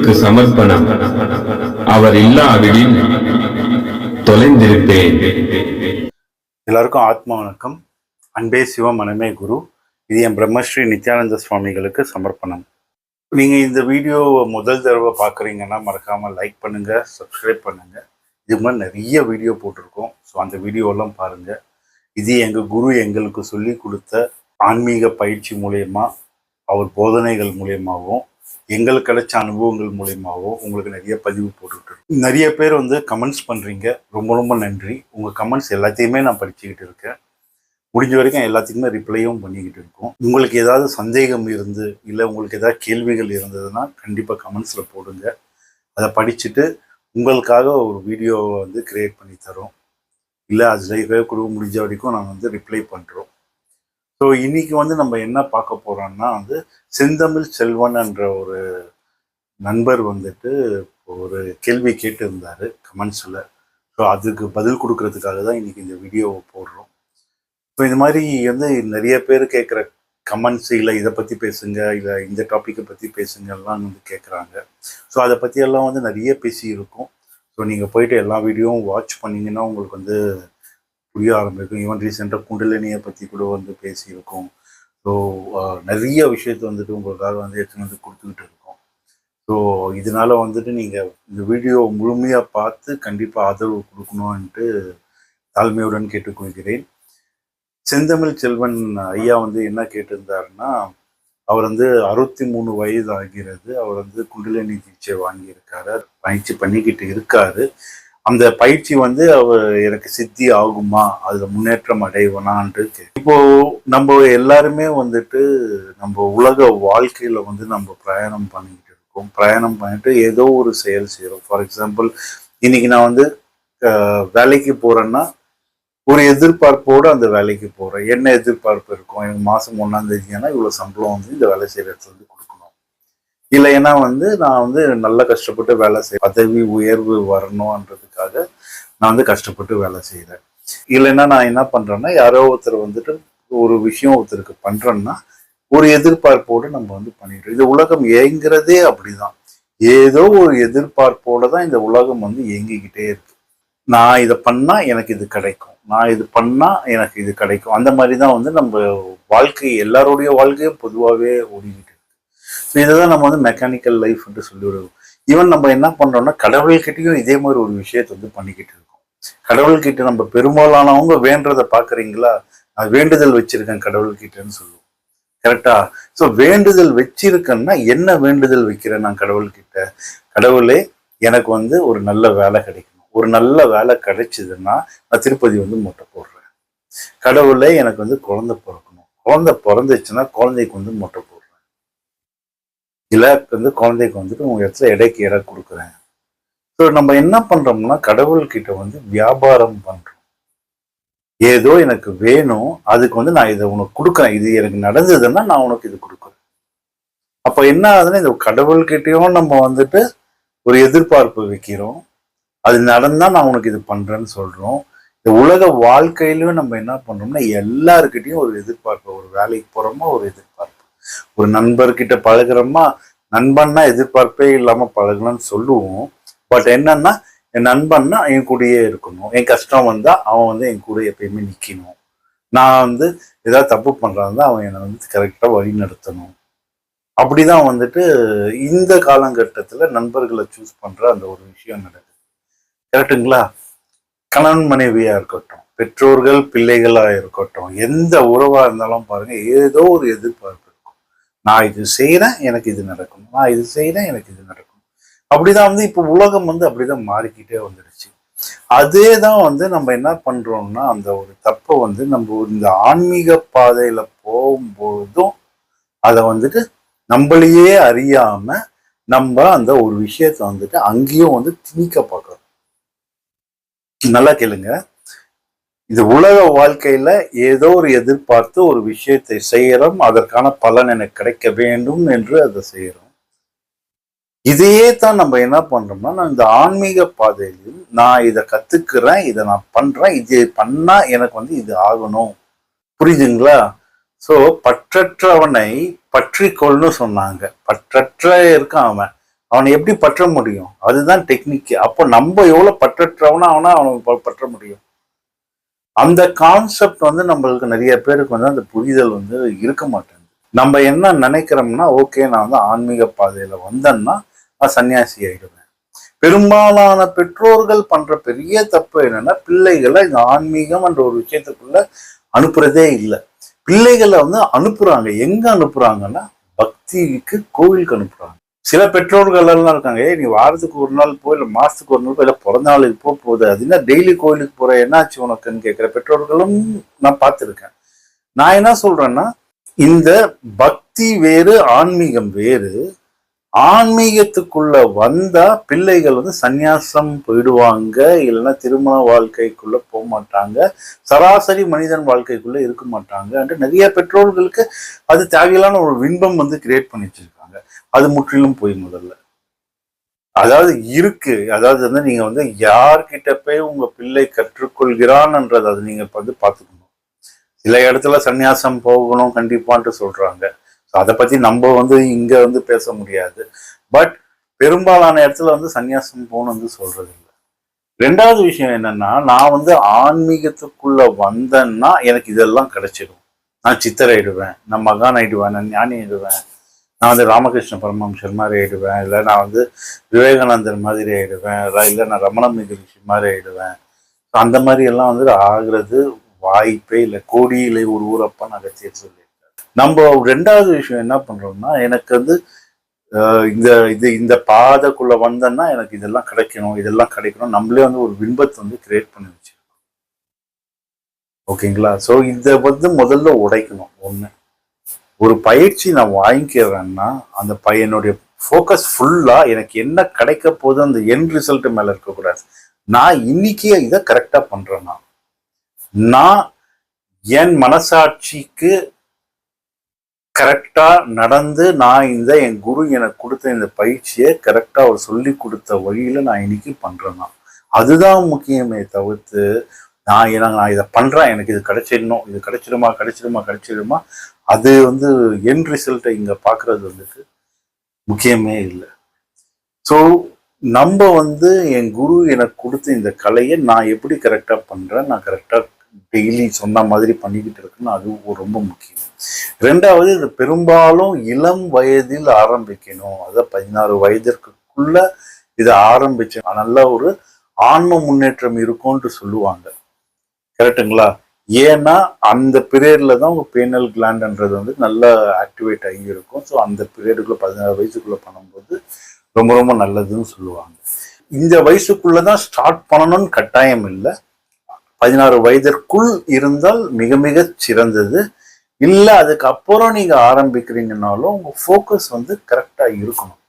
குருவுக்கு சமர்ப்பணம். அவர் இல்லாவிடில் தொலைந்திருப்பேன். எல்லாருக்கும் ஆத்மா வணக்கம். அன்பே சிவ மனமே குரு. இது என் பிரம்மஸ்ரீ நித்யானந்த சுவாமிகளுக்கு சமர்ப்பணம். நீங்கள் இந்த வீடியோவை முதல் தடவை பார்க்குறீங்கன்னா மறக்காமல் லைக் பண்ணுங்கள் சப்ஸ்கிரைப் பண்ணுங்கள் இது மாதிரி நிறைய வீடியோ போட்டிருக்கோம். ஸோ அந்த வீடியோலாம் பாருங்கள் இது எங்கள் குரு எங்களுக்கு சொல்லி கொடுத்த ஆன்மீக பயிற்சி மூலயமா அவர் போதனைகள் மூலியமாகவும் எங்களுக்கு கிடைச்ச அனுபவங்கள் மூலயமாவோ உங்களுக்கு நிறைய பதிவு போட்டுக்கிட்டு நிறைய பேர் வந்து கமெண்ட்ஸ் பண்ணுறீங்க ரொம்ப ரொம்ப நன்றி. உங்கள் கமெண்ட்ஸ் எல்லாத்தையுமே நான் படிச்சுக்கிட்டு இருக்கேன். முடிஞ்ச வரைக்கும் எல்லாத்துக்குமே ரிப்ளையும் பண்ணிக்கிட்டு இருக்கோம். உங்களுக்கு ஏதாவது சந்தேகம் இருந்து இல்லை உங்களுக்கு ஏதாவது கேள்விகள் இருந்ததுன்னா கண்டிப்பாக கமெண்ட்ஸில் போடுங்க. அதை படிச்சுட்டு உங்களுக்காக ஒரு வீடியோவை வந்து கிரியேட் பண்ணி தரோம். இல்லை அது லைஃபே கொடுக்க முடிஞ்ச வரைக்கும் நாங்கள் வந்து ரிப்ளை பண்ணுறோம் ஸோ இன்னைக்கு வந்து நம்ம என்ன பார்க்க போகிறோம்னா வந்து செந்தமிழ் செல்வன் என்ற ஒரு நண்பர் வந்துட்டு ஒரு கேள்வி கேட்டிருந்தாரு கமெண்ட்ஸில் ஸோ அதுக்கு பதில் கொடுக்கறதுக்காக தான் இன்னைக்கு இந்த வீடியோவை போடுறோம். ஸோ இந்த மாதிரி வந்து நிறைய பேர் கேட்குற கமெண்ட்ஸ் இல்லை இதை பற்றி பேசுங்க இல்லை இந்த டாப்பிக்கை பற்றி பேசுங்கலாம் வந்து கேட்குறாங்க ஸோ அதை பற்றியெல்லாம் வந்து நிறைய பேசி இருக்கும் ஸோ நீங்கள் போயிட்டு எல்லா வீடியோவும் வாட்ச் பண்ணிங்கன்னா உங்களுக்கு வந்து புரிய ஆரம்பிக்கும் ஈவன் ரீசெண்டாக குண்டலினியை பற்றி கூட வந்து பேசியிருக்கோம். ஸோ நிறைய விஷயத்தை வந்துட்டு உங்களுக்காக வந்து எடுத்துன்னு வந்து கொடுத்துக்கிட்டு இருக்கோம். ஸோ இதனால வந்துட்டு நீங்கள் இந்த வீடியோ முழுமையாக பார்த்து கண்டிப்பாக ஆதரவு கொடுக்கணும்ன்ட்டு தாழ்மையுடன் கேட்டுக்கொள்கிறேன். செந்தமிழ் செல்வன் ஐயா வந்து என்ன கேட்டிருந்தாருன்னா அவர் வந்து அறுபத்தி மூணு வயது ஆகிறது. அவர் வந்து குண்டலினி தீட்சை வாங்கியிருக்காரு. பயிற்சி பண்ணிக்கிட்டு இருக்காரு. அந்த பயிற்சி வந்து அவர் எனக்கு சித்தி ஆகுமா? அதுல முன்னேற்றம் அடைவனான்ட்டு இப்போ நம்ம எல்லாருமே வந்துட்டு நம்ம உலக வாழ்க்கையில வந்து நம்ம பிரயாணம் பண்ணிக்கிட்டு இருக்கோம். பிரயாணம் பண்ணிட்டு ஏதோ ஒரு செயல் செய்யறோம் ஃபார் எக்ஸாம்பிள் இன்னைக்கு நான் வந்து வேலைக்கு போறேன்னா ஒரு எதிர்பார்ப்போடு அந்த வேலைக்கு போறேன். என்ன எதிர்பார்ப்பு இருக்கும்? எனக்கு மாசம் ஒன்னாம் தேதினா இவ்வளவு சம்பளம் வந்து இந்த வேலை செய்யற இடத்துல வந்து இல்லைன்னா வந்து நான் வந்து நல்லா கஷ்டப்பட்டு வேலை செய்ய பதவி உயர்வு வரணும்ன்றதுக்காக நான் வந்து கஷ்டப்பட்டு வேலை செய்கிறேன் இல்லைன்னா நான் என்ன பண்ணுறேன்னா யாரோ ஒருத்தர் வந்துட்டு ஒரு விஷயம் ஒருத்தருக்கு பண்ணுறேன்னா ஒரு எதிர்பார்ப்போடு நம்ம வந்து பண்ணிடுறோம். இது உலகம் இயங்குறதே அப்படிதான். ஏதோ ஒரு எதிர்பார்ப்போட தான் இந்த உலகம் வந்து இயங்கிக்கிட்டே இருக்கு. நான் இதை பண்ணால் எனக்கு இது கிடைக்கும். நான் இது பண்ணால் எனக்கு இது கிடைக்கும். அந்த மாதிரி தான் வந்து நம்ம வாழ்க்கை எல்லாருடைய வாழ்க்கையும் பொதுவாகவே ஓடிக்கிட்டு ஸோ இதை தான் நம்ம வந்து மெக்கானிக்கல் லைஃப்ன்ட்டு சொல்லிவிடுவோம் ஈவன் நம்ம என்ன பண்றோம்னா கடவுள்கிட்டையும் இதே மாதிரி ஒரு விஷயத்தை வந்து பண்ணிக்கிட்டு இருக்கோம். கடவுள்கிட்ட நம்ம பெரும்பாலானவங்க வேண்டதை பாக்குறீங்களா நான் வேண்டுதல் வச்சிருக்கேன் கடவுள்கிட்டன்னு சொல்லுவோம். கரெக்டா ஸோ வேண்டுதல் வச்சிருக்கேன்னா என்ன வேண்டுதல் வைக்கிறேன் நான் கடவுள்கிட்ட? கடவுளே எனக்கு வந்து ஒரு நல்ல வேலை கிடைக்கணும். ஒரு நல்ல வேலை கிடைச்சதுன்னா நான் திருப்பதி வந்து மொட்டை போடுறேன். கடவுளே எனக்கு வந்து குழந்தை பிறக்கணும். குழந்தை பிறந்துச்சுன்னா குழந்தைக்கு வந்து மொட்டை போடுறேன். இல்ல வந்து குழந்தைக்கு வந்துட்டு உங்கள் இடத்துல எடைக்கு எடை கொடுக்குறேன். ஸோ நம்ம என்ன பண்ணுறோம்னா கடவுள்கிட்ட வந்து வியாபாரம் பண்ணுறோம் ஏதோ எனக்கு வேணும் அதுக்கு வந்து நான் இதை உனக்கு கொடுக்குறேன். இது எனக்கு நடந்ததுன்னா நான் உனக்கு இது கொடுக்குறேன். அப்போ என்ன ஆகுதுன்னா இந்த கடவுள்கிட்டயும் நம்ம வந்துட்டு ஒரு எதிர்பார்ப்பு வைக்கிறோம். அது நடந்தால் நான் உனக்கு இது பண்ணுறேன்னு சொல்கிறோம் இந்த உலக வாழ்க்கையிலயும் நம்ம என்ன பண்ணுறோம்னா எல்லாருக்கிட்டையும் ஒரு எதிர்பார்ப்பு ஒரு வேலைக்கு போகிறோமா ஒரு எதிர்பார்ப்பு. ஒரு நண்பர்கிட்ட பழகுறோமா? நண்பன்னா எதிர்பார்ப்பே இல்லாம பழகணும்னு சொல்லுவோம். பட் என்னன்னா என் நண்பன்னா என் கூடயே இருக்கணும். என் கஷ்டம் வந்தா அவன் வந்து என் கூட எப்பயுமே நிக்கணும். நான் வந்து ஏதாவது தப்பு பண்றான் அவன் என்னை வந்து கரெக்டா வழி நடத்தணும் அப்படிதான் வந்துட்டு இந்த காலகட்டத்துல நண்பர்களை சூஸ் பண்ற அந்த ஒரு விஷயம் நடக்குது. கரெக்டுங்களா கணவன் மனைவியா இருக்கட்டும் பெற்றோர்கள் பிள்ளைகளா இருக்கட்டும் எந்த உறவா இருந்தாலும் பாருங்க ஏதோ ஒரு எதிர்பார்ப்பு. நான் இது செய்யறேன் எனக்கு இது நடக்கும். நான் இது செய்யறேன் எனக்கு இது நடக்கும். அப்படிதான் வந்து இப்போ உலகம் வந்து அப்படிதான் மாறிக்கிட்டே வந்துடுச்சு. அதே தான் வந்து நம்ம என்ன பண்றோம்னா அந்த ஒரு தப்பை வந்து நம்ம இந்த ஆன்மீக பாதையில போகும்பொழுதும் அதை வந்துட்டு நம்மளையே அறியாம நம்ம அந்த ஒரு விஷயத்தை வந்துட்டு அங்கேயும் வந்து திணிக்க பார்க்கறோம். நல்லா கேளுங்க. இது உலக வாழ்க்கையில ஏதோ ஒரு எதிர்பார்த்து ஒரு விஷயத்தை செய்யறோம். அதற்கான பலன் எனக்கு கிடைக்க வேண்டும் என்று அதை செய்யறோம். இதையே தான் நம்ம என்ன பண்றோம்னா நான் இந்த ஆன்மீக பாதையிலும் நான் இதை கத்துக்கிறேன் இதை நான் பண்றேன் இது பண்ணா எனக்கு வந்து இது ஆகணும். புரியுதுங்களா? ஸோ பற்றற்றவனை பற்றிக்கொள்னு சொன்னாங்க. பற்றற்ற இருக்கான் அவன். அவனை எப்படி பற்ற முடியும்? அதுதான் டெக்னிக் அப்போ நம்ம எவ்வளோ பற்றற்றவனா அவனா அவனை ப- பற்ற முடியும்? அந்த கான்செப்ட் வந்து நம்மளுக்கு நிறைய பேருக்கு வந்து அந்த புரிதல் வந்து இருக்க மாட்டேங்குது. நம்ம என்ன நினைக்கிறோம்னா ஓகே நான் வந்து ஆன்மீக பாதையில வந்தேன்னா நான் சன்னியாசி ஆயிடுவேன். பெரும்பாலான பெற்றோர்கள் பண்ற பெரிய தப்பு என்னன்னா பிள்ளைகளை இந்த ஆன்மீகம் என்ற ஒரு விஷயத்துக்குள்ள அனுப்புறதே இல்லை. பிள்ளைகளை வந்து அனுப்புறாங்க. எங்க அனுப்புறாங்கன்னா பக்திக்கு கோவிலுக்கு அனுப்புறாங்க. சில பெற்றோர்கள் எல்லாம் இருக்காங்க ஏய் நீ வாரத்துக்கு ஒரு நாள் போ இல்லை மாசத்துக்கு ஒரு நாள் போ இல்லை பிறந்த நாளுக்கு போக போகுது. அது டெய்லி கோயிலுக்கு போற என்னாச்சு உனக்குன்னு கேட்குற பெற்றோர்களும் நான் பார்த்துருக்கேன். நான் என்ன சொல்றேன்னா இந்த பக்தி வேறு ஆன்மீகம் வேறு. ஆன்மீகத்துக்குள்ள வந்தா பிள்ளைகள் வந்து சந்நியாசம் போயிடுவாங்க இல்லைன்னா திருமண வாழ்க்கைக்குள்ள போக மாட்டாங்க சராசரி மனிதன் வாழ்க்கைக்குள்ள இருக்க மாட்டாங்க என்று நிறைய பெற்றோர்களுக்கு அது தேவையில்லான ஒரு வின்பம் வந்து கிரியேட் பண்ணி வச்சிருக்காங்க அது முற்றிலும் போய் முதல்ல. அதாவது இருக்கு. அதாவது வந்து நீங்க வந்து யார்கிட்ட போய் உங்க பிள்ளை கற்றுக்கொள்கிறான்ன்றது அது நீங்க வந்து பார்த்துக்கணும். சில இடத்துல சந்நியாசம் போகணும் கண்டிப்பான்ட்டு சொல்றாங்க. அதை பத்தி நம்ம வந்து இங்க வந்து பேச முடியாது. பட் பெரும்பாலான இடத்துல வந்து சந்நியாசம் போகணும் வந்து சொல்றது இல்லை ரெண்டாவது விஷயம் என்னன்னா நான் வந்து ஆன்மீகத்துக்குள்ள வந்தேன்னா எனக்கு இதெல்லாம் கிடைச்சிடும் நான் சித்தர் ஆயிடுவேன் நான் மகான் ஆயிடுவேன் நான் ஞானி ஆயிடுவேன் நான் வந்து ராமகிருஷ்ண பரமஹம்சர் மாதிரி ஆயிடுவேன். இல்லை நான் வந்து விவேகானந்தர் மாதிரி ஆயிடுவேன். இல்லை நான் ரமண மகரிஷி மாதிரி ஆயிடுவேன். அந்த மாதிரி எல்லாம் வந்து ஆகிறது வாய்ப்பே இல்லை. கோடியிலே ஒரு ஊரப்பன் அகத்தியர் சொல்லியிருக்காரு. நம்ம ரெண்டாவது விஷயம் என்ன பண்றோம்னா எனக்கு வந்து இந்த இது இந்த பாதைக்குள்ள வந்தேன்னா எனக்கு இதெல்லாம் கிடைக்கணும் இதெல்லாம் கிடைக்கணும். நம்மளே வந்து ஒரு பின்பத்தை வந்து கிரியேட் பண்ணி வச்சிருக்கோம். ஓகேங்களா? ஸோ இதை வந்து முதல்ல உடைக்கணும் ஒன்று ஒரு பயிற்சி நான் வாங்கிக்கிறேன்னா அந்த பையனுடைய ஃபோக்கஸ் ஃபுல்லாக எனக்கு என்ன கிடைக்க போகுது அந்த என் ரிசல்ட் மேலே இருக்கக்கூடாது. நான் இன்னைக்கே இதை கரெக்டாக பண்ணுறேன்னா நான். என் மனசாட்சிக்கு கரெக்டா நடந்து நான் இந்த என் குரு எனக்கு கொடுத்த இந்த பயிற்சியை கரெக்டாக அவர் சொல்லி கொடுத்த வழியில நான் இன்னைக்கு பண்றேன்னா அதுதான் முக்கியமே தவிர்த்து நான் ஏன்னா நான் இதை பண்ணுறேன் எனக்கு இது கிடைச்சிடணும் இது கிடைச்சிடுமா கிடைச்சிடுமா கிடைச்சிடுமா? அது வந்து என் ரிசல்ட்டை இங்கே பார்க்குறது வந்துட்டு முக்கியமே இல்லை. ஸோ நம்ம வந்து என் குரு எனக்கு கொடுத்த இந்த கலையை நான் எப்படி கரெக்டாக பண்ணுறேன் நான் கரெக்டாக டெய்லி சொன்ன மாதிரி பண்ணிக்கிட்டு இருக்கேன்னு அது ரொம்ப முக்கியம். ரெண்டாவது இது பெரும்பாலும் இளம் வயதில் ஆரம்பிக்கணும். அதை பதினாறு வயதிற்குள்ள இதை ஆரம்பிச்சு நல்ல ஒரு ஆன்ம முன்னேற்றம் இருக்கும்ன்ட்டு சொல்லுவாங்க. கரெக்ட்டுங்களா ஏன்னா அந்த பீரியட்ல தான் உங்க பேனல் கிளாண்ட்ன்றது வந்து நல்லா ஆக்டிவேட் ஆகி இருக்கும். ஸோ அந்த பீரியடுக்குள்ள பதினாறு வயசுக்குள்ள பண்ணும்போது ரொம்ப ரொம்ப நல்லதுன்னு சொல்லுவாங்க. இந்த வயசுக்குள்ள தான் ஸ்டார்ட் பண்ணணும்னு கட்டாயம் இல்லை. பதினாறு வயதிற்குள் இருந்தால் மிக மிக சிறந்தது. இல்லை அதுக்கப்புறம் நீங்க ஆரம்பிக்கிறீங்கனாலும் உங்க ஃபோக்கஸ் வந்து கரெக்டாக இருக்கணும்.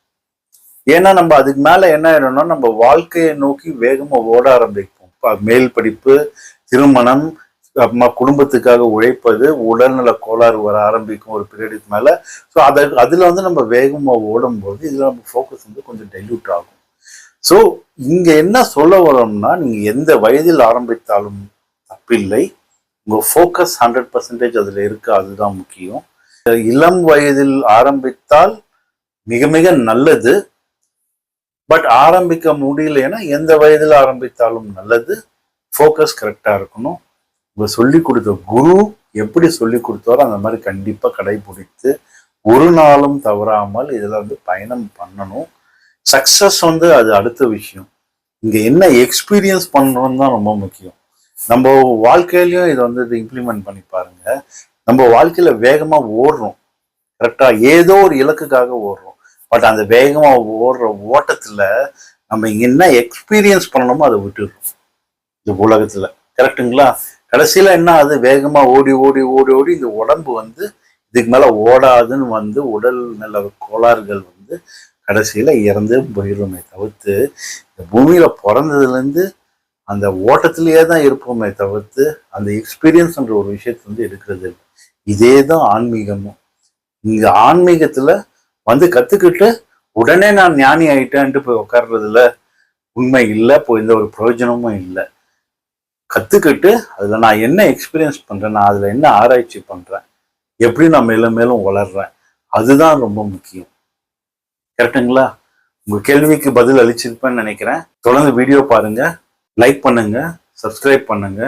ஏன்னா நம்ம அதுக்கு மேல என்ன ஆயிடும்னா நம்ம வாழ்க்கையை நோக்கி வேகமாக ஓட ஆரம்பிப்போம். மேல் படிப்பு திருமணம் குடும்பத்துக்காக உழைப்பது உடல்நல கோளாறு வர ஆரம்பிக்கும் ஒரு பீரியடுக்கு மேலே. ஸோ அதை அதில் வந்து நம்ம வேகமாக ஓடும்போது இதில் நம்ம ஃபோக்கஸ் வந்து கொஞ்சம் டைல்யூட் ஆகும். ஸோ இங்கே என்ன சொல்ல வரோம்னா நீங்கள் எந்த வயதில் ஆரம்பித்தாலும் தப்பில்லை. உங்கள் ஃபோக்கஸ் ஹண்ட்ரட் பர்சன்டேஜ் அதில் இருக்குது அதுதான் முக்கியம். இளம் வயதில் ஆரம்பித்தால் மிக மிக நல்லது. பட் ஆரம்பிக்க முடியலைன்னா எந்த வயதில் ஆரம்பித்தாலும் நல்லது. ஃபோக்கஸ் கரெக்டாக இருக்கணும். உங்க சொல்லி கொடுத்த குரு எப்படி சொல்லி கொடுத்தாரோ அந்த மாதிரி கண்டிப்பாக கடைபிடித்து ஒரு நாளும் தவறாமல் இதில் வந்து பயணம் பண்ணணும். சக்ஸஸ் வந்து அது அடுத்த விஷயம். இங்கே என்ன எக்ஸ்பீரியன்ஸ் பண்றோம் தான் ரொம்ப முக்கியம். நம்ம வாழ்க்கையிலையும் இதை வந்து இம்ப்ளிமெண்ட் பண்ணி பாருங்க. நம்ம வாழ்க்கையில் வேகமாக ஓடுறோம். கரெக்டாக ஏதோ ஒரு இலக்குக்காக ஓடுறோம். பட் அந்த வேகமாக ஓடுற ஓட்டத்தில் நம்ம என்ன எக்ஸ்பீரியன்ஸ் பண்ணணுமோ அதை விட்டுடுறோம். இந்த உலகத்துல. கரெக்ட்டுங்களா? கடைசியில என்ன அது வேகமா ஓடி ஓடி ஓடி ஓடி இந்த உடம்பு வந்து இதுக்கு மேல ஓடாதுன்னு வந்து உடல் நல்ல கோளாறுகள் வந்து கடைசியில இறந்து போயிடுமே தவிர்த்து இந்த பூமியில பிறந்ததுல இருந்து அந்த ஓட்டத்திலேயே தான் இருப்போமே தவிர்த்து அந்த எக்ஸ்பீரியன்ஸ்ன்ற ஒரு விஷயத்தை வந்து எடுக்கிறது இல்லை. இதே தான் ஆன்மீகமும். இங்க ஆன்மீகத்துல வந்து கத்துக்கிட்டு உடனே நான் ஞானி ஆயிட்டேன்ட்டு போய் உட்கார்றதுல உண்மை இல்லை இப்போ எந்த ஒரு பிரயோஜனமும் இல்லை. கற்றுக்கிட்டு அதில் நான் என்ன எக்ஸ்பீரியன்ஸ் பண்ணுறேன் நான் அதில் என்ன ஆராய்ச்சி பண்ணுறேன் எப்படி நான் மேலும் மேலும் வளர்றேன் அதுதான் ரொம்ப முக்கியம். கரெக்டுங்களா உங்கள் கேள்விக்கு பதில் அளிச்சிருப்பேன்னு நினைக்கிறேன். தொடர்ந்து வீடியோ பாருங்க லைக் பண்ணுங்க சப்ஸ்கிரைப் பண்ணுங்க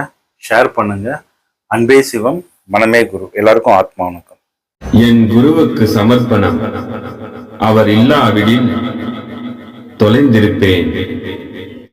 ஷேர் பண்ணுங்க. அன்பே சிவம் மனமே குரு. எல்லாருக்கும் ஆத்மா வணக்கம். என் குருவுக்கு சமர்ப்பணம். அவர் இல்லாவிடில் தொலைந்திருப்பேன்.